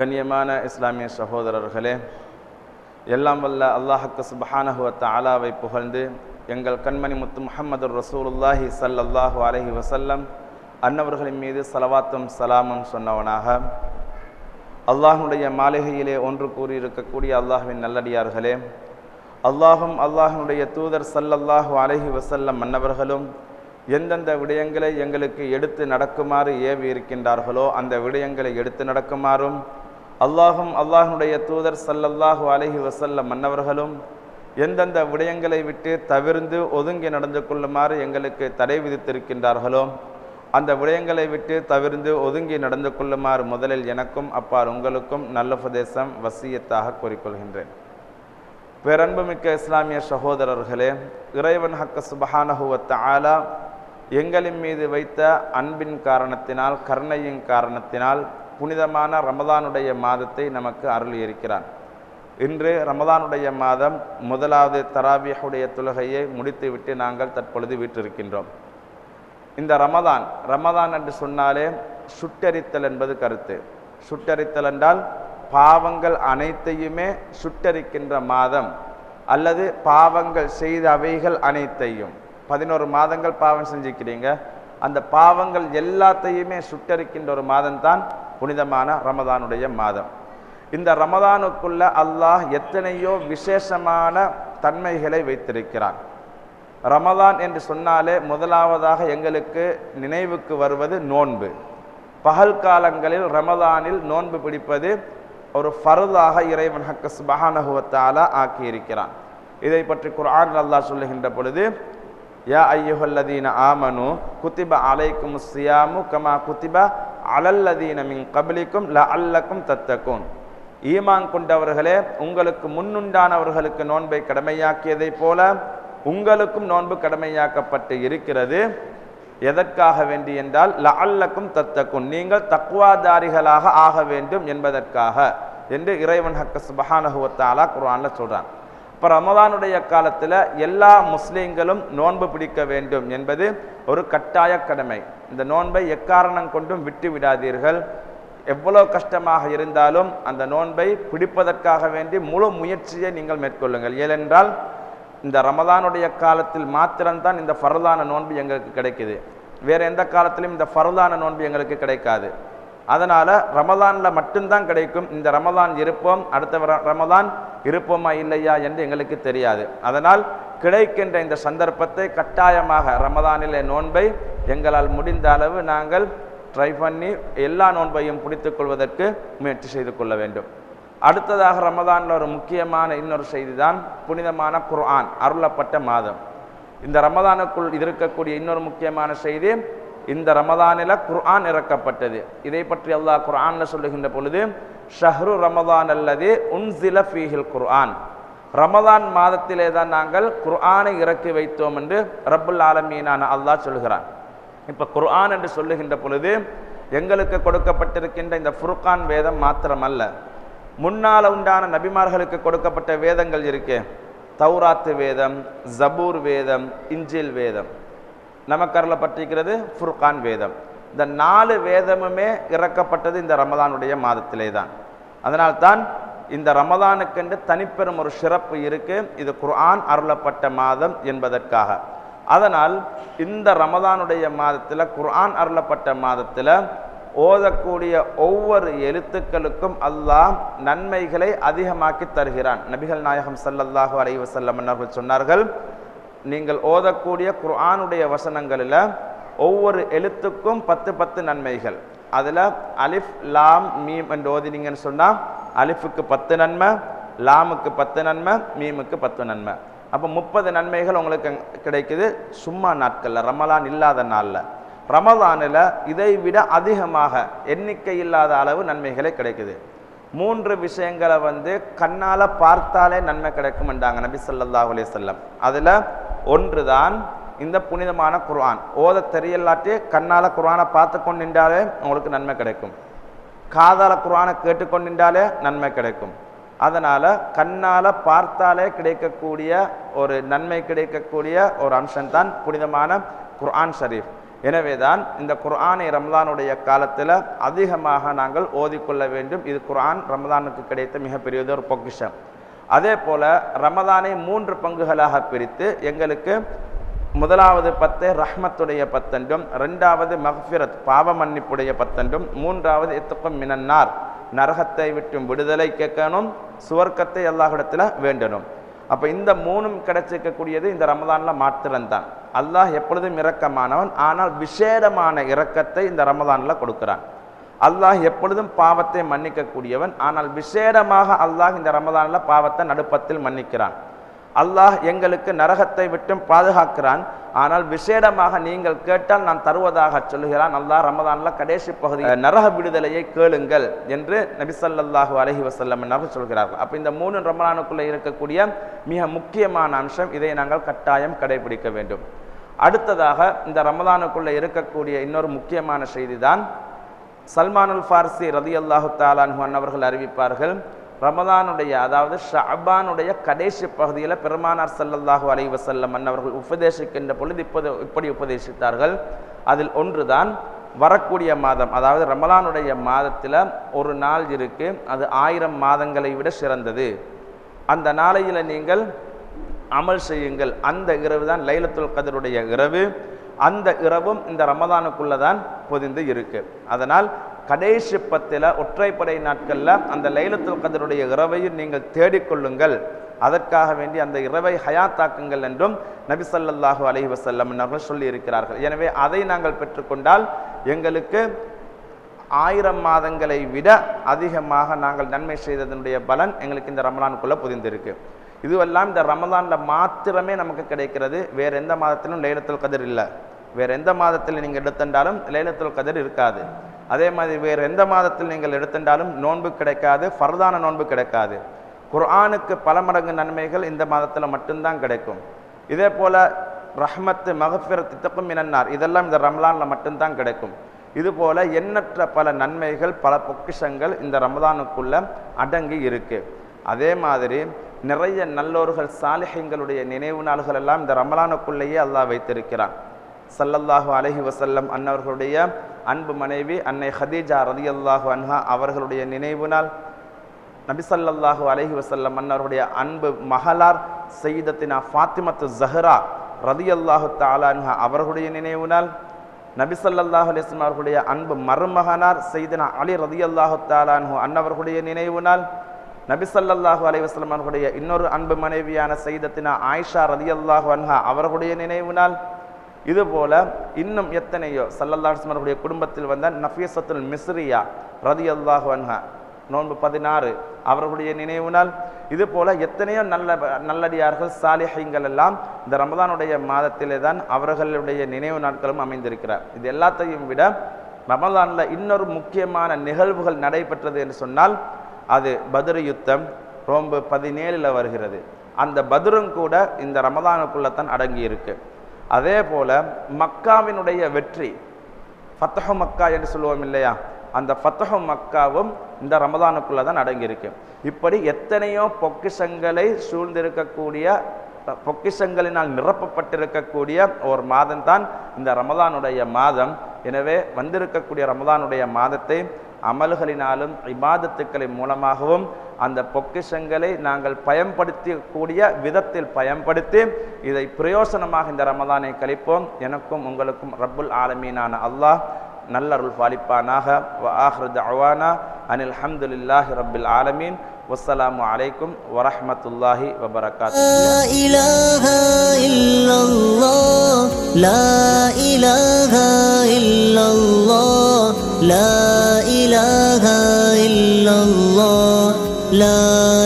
கண்ணியமான இஸ்லாமிய சகோதரர்களே எல்லாம் வல்ல அல்லாஹக்கு சுபஹானஹுவத்த தஆலாவை புகழ்ந்து எங்கள் கண்மணி முத்து முஹம்மது ரசூலுல்லாஹி ஸல்லல்லாஹு அலஹி வசல்லம் அன்னவர்களின் மீது சலவாத்தும் சலாமும் சொன்னவனாக. அல்லாஹனுடைய மாளிகையிலே ஒன்று கூறியிருக்கக்கூடிய அல்லாஹுவின் நல்லடியார்களே அல்லாஹும் அல்லாஹனுடைய தூதர் சல்லல்லாஹு அலஹி வசல்லம் மன்னவர்களும் எந்தெந்த விடயங்களை எங்களுக்கு எடுத்து நடக்குமாறு ஏவி இருக்கின்றார்களோ அந்த விடயங்களை எடுத்து நடக்குமாறும் அல்லாஹும் அல்லாஹனுடைய தூதர் சல்லல்லாஹு அலஹி வசல்ல மன்னவர்களும் எந்தெந்த விடயங்களை விட்டு தவிர்ந்து ஒதுங்கி நடந்து கொள்ளுமாறு எங்களுக்கு தடை விதித்திருக்கின்றார்களோ அந்த விடயங்களை விட்டு தவிர்ந்து ஒதுங்கி நடந்து கொள்ளுமாறு முதலில் எனக்கும் அப்பால் உங்களுக்கும் நல்ல உபதேசம் வசியத்தாக கூறிக்கொள்கின்றேன். பேரன்புமிக்க இஸ்லாமிய சகோதரர்களே இறைவன் ஹக்க சுபஹானஹுவத் ஆலா எங்களின் மீது வைத்த அன்பின் காரணத்தினால் கருணையின் காரணத்தினால் புனிதமான ரமதானுடைய மாதத்தை நமக்கு அருள் இருக்கிறான் இன்று ரமதானுடைய மாதம் முதலாவது தராபியுடைய தொழுகையை முடித்துவிட்டு நாங்கள் தற்பொழுது வீட்டிருக்கின்றோம் இந்த ரமதான் ரமதான் என்று சொன்னாலே சுட்டரித்தல் என்பது கருத்து. சுட்டரித்தல் என்றால் பாவங்கள் அனைத்தையுமே சுட்டரிக்கின்ற மாதம் அல்லது பாவங்கள் செய்த அவைகள் அனைத்தையும். பதினோரு மாதங்கள் பாவம் செஞ்சுக்கிறீங்க அந்த பாவங்கள் எல்லாத்தையுமே சுட்டரிக்கின்ற ஒரு மாதம் தான் புனிதமான ரமதானுடைய மாதம். இந்த ரமதானுக்குள்ள அல்லாஹ் எத்தனையோ விசேஷமான தன்மைகளை வைத்திருக்கிறான். ரமதான் என்று சொன்னாலே முதலாவதாக எங்களுக்கு நினைவுக்கு வருவது நோன்பு. பகல் காலங்களில் ரமதானில் நோன்பு பிடிப்பது ஒரு ஃபருதாக இறைவன் ஹக்க சுபஹானஹுவத்தாலா ஆக்கியிருக்கிறான். இதை பற்றி குர்ஆன் அல்லாஹ் சொல்லுகின்ற பொழுது யா ஐயுஹல்லதீன ஆமனு குத்திப அலைக்கும் சியாமு கமா குத்திபா அலல்லதீனமின் கபலிக்கும் ல அல்லக்கும் தத்தக்கும் ஈமான் கொண்டவர்களே உங்களுக்கு முன்னுண்டானவர்களுக்கு நோன்பை கடமையாக்கியதைப் போல உங்களுக்கும் நோன்பு கடமையாக்கப்பட்டு இருக்கிறது. எதற்காக வேண்டி என்றால் லஅல்லக்கும் தத்தக்கும் நீங்கள் தக்குவாதாரிகளாக ஆக வேண்டும் என்பதற்காக என்று இறைவன் ஹக்க சுபஹானஹுவத்தாலா குர்ஆன்ல சொல்றான். இப்போ ரமதானுடைய காலத்தில் எல்லா முஸ்லீம்களும் நோன்பு பிடிக்க வேண்டும் என்பது ஒரு கட்டாய கடமை. இந்த நோன்பை எக்காரணம் கொண்டும் விட்டு விடாதீர்கள். எவ்வளோ கஷ்டமாக இருந்தாலும் அந்த நோன்பை பிடிப்பதற்காக வேண்டி முழு முயற்சியை நீங்கள் மேற்கொள்ளுங்கள். ஏனென்றால் இந்த ரமதானுடைய காலத்தில் மாத்திரம்தான் இந்த ஃபரதான நோன்பு எங்களுக்கு கிடைக்குது. வேறு எந்த காலத்திலும் இந்த ஃபரதான நோன்பு எங்களுக்கு கிடைக்காது. அதனால் ரமதானில் மட்டும்தான் கிடைக்கும். இந்த ரமதான் இருப்போம் அடுத்த ரமதான் இருப்போமா இல்லையா என்று எங்களுக்கு தெரியாது. அதனால் கிடைக்கின்ற இந்த சந்தர்ப்பத்தை கட்டாயமாக ரமதானிலே நோன்பை எங்களால் முடிந்த அளவு நாங்கள் ட்ரை பண்ணி எல்லா நோன்பையும் பிடித்து கொள்வதற்கு முயற்சி செய்து கொள்ள வேண்டும். அடுத்ததாக ரமதானில் ஒரு முக்கியமான இன்னொரு செய்தி தான் புனிதமான குர்ஆன் அருளப்பட்ட மாதம். இந்த ரமதானுக்குள் இருக்கக்கூடிய இன்னொரு முக்கியமான செய்தி இந்த ரமதானில் குர்ஆன் இறக்கப்பட்டது. இதை பற்றி அல்லாஹ் குர்ஆன்ல சொல்லுகின்ற பொழுது ஷஹ்ரு ரமதான் அல்லது உன்சில ஃபீஹில் குர்ஆன். ரமதான் மாதத்திலே தான் நாங்கள் குர்ஆனை இறக்கி வைத்தோம் என்று ரப்புல் ஆலமீனான அல்லாஹ் சொல்கிறான். இப்போ குர்ஆன் என்று சொல்லுகின்ற பொழுது எங்களுக்கு கொடுக்கப்பட்டிருக்கின்ற இந்த ஃபுர்கான் வேதம் மாத்திரமல்ல. முன்னால் உண்டான நபிமார்களுக்கு கொடுக்கப்பட்ட வேதங்கள் இருக்கே. தௌராத்து வேதம் ஜபூர் வேதம் இஞ்சில் வேதம். நமக்கு அருளப்பட்டிருக்கிறது ஃபுர்கான் வேதம். இந்த நாலு வேதமுமே இறக்கப்பட்டது இந்த ரமதானுடைய மாதத்திலே தான் அதனால்தான் இந்த ரமதானுக்கென்று தனிப்பெரும் ஒரு சிறப்பு இருக்குது இது குர்ஆன் அருளப்பட்ட மாதம் என்பதற்காக. அதனால் இந்த ரமதானுடைய மாதத்தில் குர்ஆன் அருளப்பட்ட மாதத்தில் ஓதக்கூடிய ஒவ்வொரு எழுத்துக்களுக்கும் அல்லாஹ் நன்மைகளை அதிகமாக்கி தருகிறான். நபிகள் நாயகம் சல்லல்லாஹு அலைவசல்லம் அவர்கள் சொன்னார்கள் நீங்கள் ஓதக்கூடிய குர்ஆனுடைய வசனங்களில் ஒவ்வொரு எழுத்துக்கும் பத்து பத்து நன்மைகள். அதில் அலிஃப் லாம் மீம் என்று ஓதினீங்கன்னு சொன்னால் அலிஃபுக்கு பத்து நன்மை லாமுக்கு பத்து நன்மை மீமுக்கு பத்து நன்மை. அப்போ முப்பது நன்மைகள் உங்களுக்கு கிடைக்குது சும்மா நாட்களில் ரமலான் இல்லாத நாளில். ரமதானில் இதை விட அதிகமாக எண்ணிக்கை இல்லாத அளவு நன்மைகளை கிடைக்குது. மூன்று விஷயங்களை வந்து கண்ணால் பார்த்தாலே நன்மை கிடைக்கும் என்றாங்க நபி சல்லாஹ் அலி சொல்லம் அதில் ஒன்று தான் இந்த புனிதமான குர்ஆன். ஓத தெரியலாட்டி கண்ணால் குர்ஆனை பார்த்து கொண்டிருந்தாலே உங்களுக்கு நன்மை கிடைக்கும். காதால் குர்ஆனை கேட்டுக்கொண்டிருந்தாலே நன்மை கிடைக்கும். அதனால் கண்ணால் பார்த்தாலே கிடைக்கக்கூடிய ஒரு நன்மை கிடைக்கக்கூடிய ஒரு அம்சம் தான் புனிதமான குர்ஆன் ஷரீஃப். எனவே தான் இந்த குர்ஆனை ரமதானுடைய காலத்தில் அதிகமாக நாங்கள் ஓதிக்கொள்ள வேண்டும். இது குர்ஆன் ரமதானுக்கு கிடைத்த மிகப்பெரியது ஒரு பொக்கிஷம். அதே போல் ரமதானை மூன்று பங்குகளாக பிரித்து எங்களுக்கு முதலாவது பத்து ரஹ்மத்துடைய பத்தென்றும் ரெண்டாவது மஹ்ஃபிரத் பாவ மன்னிப்புடைய பத்தென்றும் மூன்றாவது எத்துக்கம் மினன்னார் நரகத்தை விட்டும் விடுதலை கேட்கணும் சுவர்க்கத்தை எல்லா இடத்துல வேண்டணும். அப்போ இந்த மூணும் கிடைச்சிருக்கக்கூடியது இந்த ரமதானில் மாத்திரம்தான். அல்லாஹ் எப்பொழுதும் இரக்கமானவன் ஆனால் விசேடமான இரக்கத்தை இந்த ரமதானில் கொடுக்குறான். அல்லாஹ் எப்பொழுதும் பாவத்தை மன்னிக்கக்கூடியவன் ஆனால் விசேடமாக அல்லாஹ் இந்த ரமதானில் பாவத்தை நடுப்பத்தில் மன்னிக்கிறான். அல்லாஹ் எங்களுக்கு நரகத்தை விட்டும் பாதுகாக்கிறான். ஆனால் விசேடமாக நீங்கள் கேட்டால் நான் தருவதாக சொல்லுகிறான். அல்லாஹ் ரமதான்ல கடைசி பகுதி நரக விடுதலையை கேளுங்கள் என்று நபிசல்லாஹு அலஹி வசல்லம் என்று சொல்கிறார்கள். அப்போ இந்த மூணு ரமலானுக்குள்ளே இருக்கக்கூடிய மிக முக்கியமான அம்சம் இதை நாங்கள் கட்டாயம் கடைபிடிக்க வேண்டும். அடுத்ததாக இந்த ரமதானுக்குள்ளே இருக்கக்கூடிய இன்னொரு முக்கியமான செய்தி தான் சல்மானுல் ஃபார்சி ரதி அல்லாஹு தாலான் அவர்கள் அறிவிப்பார்கள் ரமதானுடைய அதாவது ஷஹபானுடைய கடைசி பகுதியில் பெருமானார் சல்லல்லாஹு அலைஹி வஸல்லம் அவர்கள் உபதேசிக்கின்ற பொழுது இப்போது இப்படி உபதேசித்தார்கள். அதில் ஒன்றுதான் வரக்கூடிய மாதம் அதாவது ரமலானுடைய மாதத்தில் ஒரு நாள் இருக்குது அது ஆயிரம் மாதங்களை விட சிறந்தது. அந்த நாளையில் நீங்கள் அமல் செய்யுங்கள். அந்த இரவு தான் லைலத்துல் கதருடைய இரவு. அந்த இரவும் இந்த ரமதானுக்குள்ளே தான் பொதிந்து இருக்குது அதனால் கடைசி பத்தில் ஒற்றைப்படை நாட்களில் அந்த லைலத்துல் கதருடைய இரவையும் நீங்கள் தேடிக்கொள்ளுங்கள். அதற்காக வேண்டி அந்த இரவை ஹயாத்தாக்குங்கள் என்றும் நபி ஸல்லல்லாஹு வசல்லம் அவர்கள் சொல்லியிருக்கிறார்கள். எனவே அதை நாங்கள் பெற்றுக்கொண்டால் எங்களுக்கு ஆயிரம் மாதங்களை விட அதிகமாக நாங்கள் நன்மை செய்ததனுடைய பலன் எங்களுக்கு இந்த ரமலானுக்குள்ளே புதிந்திருக்கு. இதுவெல்லாம் இந்த ரமலானில் மாத்திரமே நமக்கு கிடைக்கிறது. வேறு எந்த மாதத்திலும் லைலத்துல் கதிர் இல்லை. வேறு எந்த மாதத்தில் நீங்கள் எடுத்துட்டாலும் லைலத்துல் கதிர் இருக்காது. அதே மாதிரி வேறு எந்த மாதத்தில் நீங்கள் எடுத்துட்டாலும் நோன்பு கிடைக்காது ஃபர்தான நோன்பு கிடைக்காது. குர்ஆனுக்கு பல மடங்கு நன்மைகள் இந்த மாதத்தில் மட்டும்தான் கிடைக்கும். இதே போல் ரஹ்மத்து மகஃபிரத் தித்தக்கும் இனன்னார் இதெல்லாம் இந்த ரமலானில் மட்டும்தான் கிடைக்கும். இதுபோல் எண்ணற்ற பல நன்மைகள் பல பொக்கிஷங்கள் இந்த ரமதானுக்குள்ள அடங்கி இருக்குது அதே மாதிரி நிறைய நல்லோர்கள் சாலிஹங்களுடைய நினைவு நாள்கள் எல்லாம் இந்த ரமலானுக்குள்ளேயே அல்லாஹ் வைத்திருக்கிறான். சல்லல்லாஹு அலஹி வசல்லம் அன்னவர்களுடைய அன்பு மனைவி அன்னை ஹதீஜா ரதியல்லாஹு அன்ஹா அவர்களுடைய நினைவு நாள் நபிசல்லாஹு அலஹி வசல்லம் அன்னவருடைய அன்பு மகளார் செய்தத்தினா ஃபாத்திமத்து ஜஹ்ரா ரதியல்லாஹு தாலான்ஹா அவர்களுடைய நினைவு நாள் நபிசல்லாஹு அலிஸ்லாம் அவர்களுடைய அன்பு மருமகனார் செய்தனா அலி ரதியல்லாஹு தாலான்ஹு அன்னவர்களுடைய நினைவு நாள் நபிசல்லாஹு அலைஹி அவர்களுடைய இன்னொரு அன்பு மனைவியான செய்தத்தினா ஆயிஷா ரதியல்லாஹு அன்ஹா அவர்களுடைய நினைவு நாள் இதுபோல் இன்னும் எத்தனையோ சல்லல்லாஹுடைய குடும்பத்தில் வந்த நஃபீசத்துல் மிஸ்ரியா ரதி அல்லாஹு அன்ஹா நோன்பு பதினாறு அவர்களுடைய நினைவு நாள். இது போல எத்தனையோ நல்ல நல்லடியார்கள் சாலிஹைங்கள் எல்லாம் இந்த ரமதானுடைய மாதத்திலே தான் அவர்களுடைய நினைவு நாட்களும் அமைந்திருக்கிறார். இது எல்லாத்தையும் விட ரமதானில் இன்னொரு முக்கியமான நிகழ்வுகள் நடைபெற்றது என்று சொன்னால் அது பத்ரு யுத்தம் ரோம்பு பதினேழில் வருகிறது. அந்த பத்ரும் கூட இந்த ரமதானுக்குள்ளே தான் அடங்கியிருக்கு. அதே போல் மக்காவினுடைய வெற்றி ஃபத்தஹு மக்கா என்று சொல்லுவோம் இல்லையா? அந்த ஃபத்தஹு மக்காவும் இந்த ரமதானுக்குள்ளே தான் அடங்கியிருக்கு. இப்படி எத்தனையோ பொக்கிஷங்களை சூழ்ந்திருக்கக்கூடிய பொக்கிஷங்களினால் நிரப்பப்பட்டிருக்கக்கூடிய ஒரு மாதம் தான் இந்த ரமதானுடைய மாதம். எனவே வந்திருக்கக்கூடிய ரமதானுடைய மாதத்தை அமல்களினாலும் இபாதத்துக்களின் மூலமாகவும் அந்த பொக்கிஷங்களை நாங்கள் பயன்படுத்தக்கூடிய விதத்தில் பயன்படுத்தி இதை பிரயோசனமாக இந்த ரமதானை கழிப்போம். எனக்கும் உங்களுக்கும் ரப்புல் ஆலமீனான அல்லாஹ் நல்லருள் பாலிப்பானாக. வ அனில் ஹம்துலில்லாஹி ரப்பில் ஆலமீன். والسلام عليكم ورحمة الله وبركاته. لا إله إلا الله لا إله إلا الله لا إله إلا الله لا